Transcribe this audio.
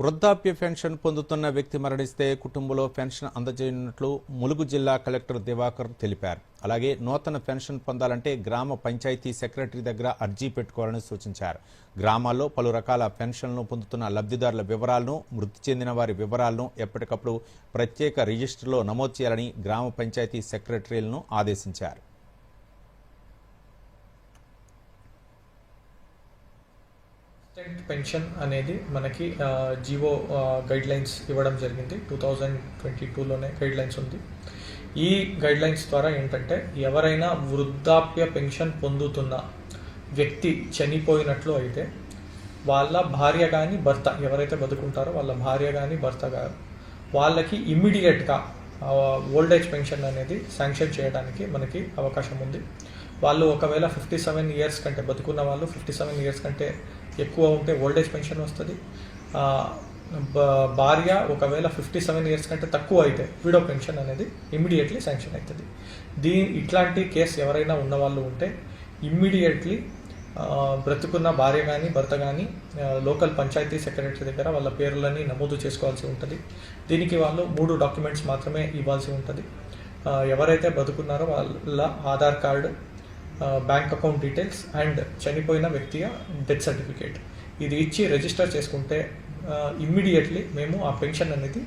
వృద్ధాప్య పెన్షన్ పొందుతున్న వ్యక్తి మరణిస్తే కుటుంబంలో పెన్షన్ అందజేయనున్నట్లు ములుగు జిల్లా కలెక్టర్ దివాకర్ తెలిపారు. అలాగే నూతన పెన్షన్ పొందాలంటే గ్రామ పంచాయతీ సెక్రటరీ దగ్గర అర్జీ పెట్టుకోవాలని సూచించారు. గ్రామాల్లో పలు రకాల పెన్షన్లను పొందుతున్న లబ్ధిదారుల వివరాలను మృతి చెందిన వారి వివరాలను ఎప్పటికప్పుడు ప్రత్యేక రిజిస్టర్లో నమోదు చేయాలని గ్రామ పంచాయతీ సెక్రటరీలను ఆదేశించారు. ఇన్స్టెంట్ పెన్షన్ అనేది మనకి జీవో గైడ్ లైన్స్ ఇవ్వడం జరిగింది. టూ థౌజండ్ ట్వంటీ టూలోనే గైడ్ లైన్స్ ఉంది. ఈ గైడ్ లైన్స్ ద్వారా ఏంటంటే ఎవరైనా వృద్ధాప్య పెన్షన్ పొందుతున్న వ్యక్తి చనిపోయినట్లు అయితే వాళ్ళ భార్య కానీ భర్త ఎవరైతే బతుకుంటారో వాళ్ళ భార్య కానీ భర్త గారు వాళ్ళకి ఇమ్మీడియట్గా ఓల్డ్ ఏజ్ పెన్షన్ అనేది శాంక్షన్ చేయడానికి మనకి అవకాశం ఉంది. వాళ్ళు ఒకవేళ ఫిఫ్టీ సెవెన్ ఇయర్స్ కంటే బతుకున్న వాళ్ళు ఫిఫ్టీ సెవెన్ ఇయర్స్ కంటే ఎక్కువ ఉంటే ఓల్డ్ ఏజ్ పెన్షన్ వస్తుంది. భార్య ఒకవేళ ఫిఫ్టీ సెవెన్ ఇయర్స్ కంటే తక్కువ అయితే విడో పెన్షన్ అనేది ఇమ్మీడియట్లీ శాంక్షన్ అవుతుంది దీ ఇట్లాంటి కేసు ఎవరైనా ఉన్న వాళ్ళు ఉంటే ఇమ్మీడియట్లీ బ్రతుకున్న భార్య కానీ భర్త కానీ లోకల్ పంచాయతీ సెక్రటరీ దగ్గర వాళ్ళ పేర్లని నమోదు చేసుకోవాల్సి ఉంటుంది. దీనికి వాళ్ళు మూడు డాక్యుమెంట్స్ మాత్రమే ఇవ్వాల్సి ఉంటుంది. ఎవరైతే బతుకున్నారో వాళ్ళ Aadhaar card bank account details and చనిపోయిన వ్యక్తి డెత్ సర్టిఫికేట్. ఇది ఇచ్చి రిజిస్టర్ చేసుకుంటే ఇమ్మీడియట్లీ మేము ఆ పెన్షన్ అనేది